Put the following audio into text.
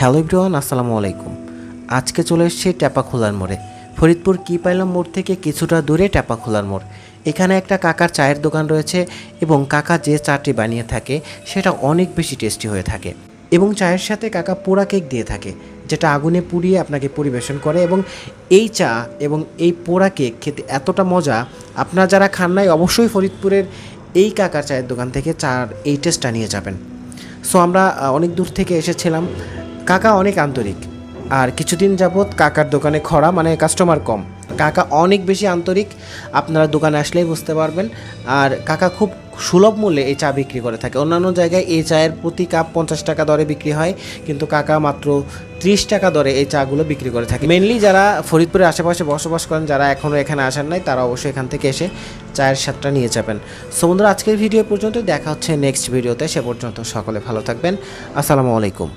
Hello ইব্রাহান আসসালামু আলাইকুম। আজকে চলে এসেছি টেপাখোলার মোড়ে। ফরিদপুর কি পাইলাম মোড় থেকে কিছুটা দূরে টেপাখোলার মোড়। এখানে একটা কাকার চায়ের দোকান রয়েছে এবং কাকা যে চাটি বানিয়ে থাকে, সেটা অনেক বেশি টেস্টি হয়ে থাকে এবং চায়ের সাথে কাকা পোড়া কেক দিয়ে থাকে, যেটা আগুনে পুড়িয়ে আপনাকে পরিবেশন করে এবং এই চা এবং এই পোড়া কেক খেতে এতটা মজা, আপনারা যারা খান নাই অবশ্যই ফরিদপুরের এই কাকার চায়ের দোকান থেকে চার এই টেস্টটা নিয়ে যাবেন। সো আমরা অনেক দূর থেকে এসেছিলাম। কাকা অনেক আন্তরিক। আর কিছুদিন যাবৎ কাকার দোকানে খরা মানে কাস্টমার কম। কাকা অনেক বেশি আন্তরিক, আপনারা দোকানে আসলেই বুঝতে পারবেন। আর কাকা খুব সুলভ মূল্যে এই চা বিক্রি করে থাকে। অন্যান্য জায়গায় এই চায়ের প্রতি কাপ পঞ্চাশ টাকা দরে বিক্রি হয়, কিন্তু কাকা মাত্র ত্রিশ টাকা দরে এই চাগুলো বিক্রি করে থাকে। মেনলি যারা ফরিদপুরের আশেপাশে বসবাস করেন, যারা এখনও এখানে আসেন নাই, তারা অবশ্যই এখান থেকে এসে চায়ের স্বাদটা নিয়ে যাবেন। সো বন্ধুরা, আজকের ভিডিও পর্যন্ত দেখা হচ্ছে নেক্সট ভিডিওতে সে পর্যন্ত সকলে ভালো থাকবেন। আসসালামু আলাইকুম।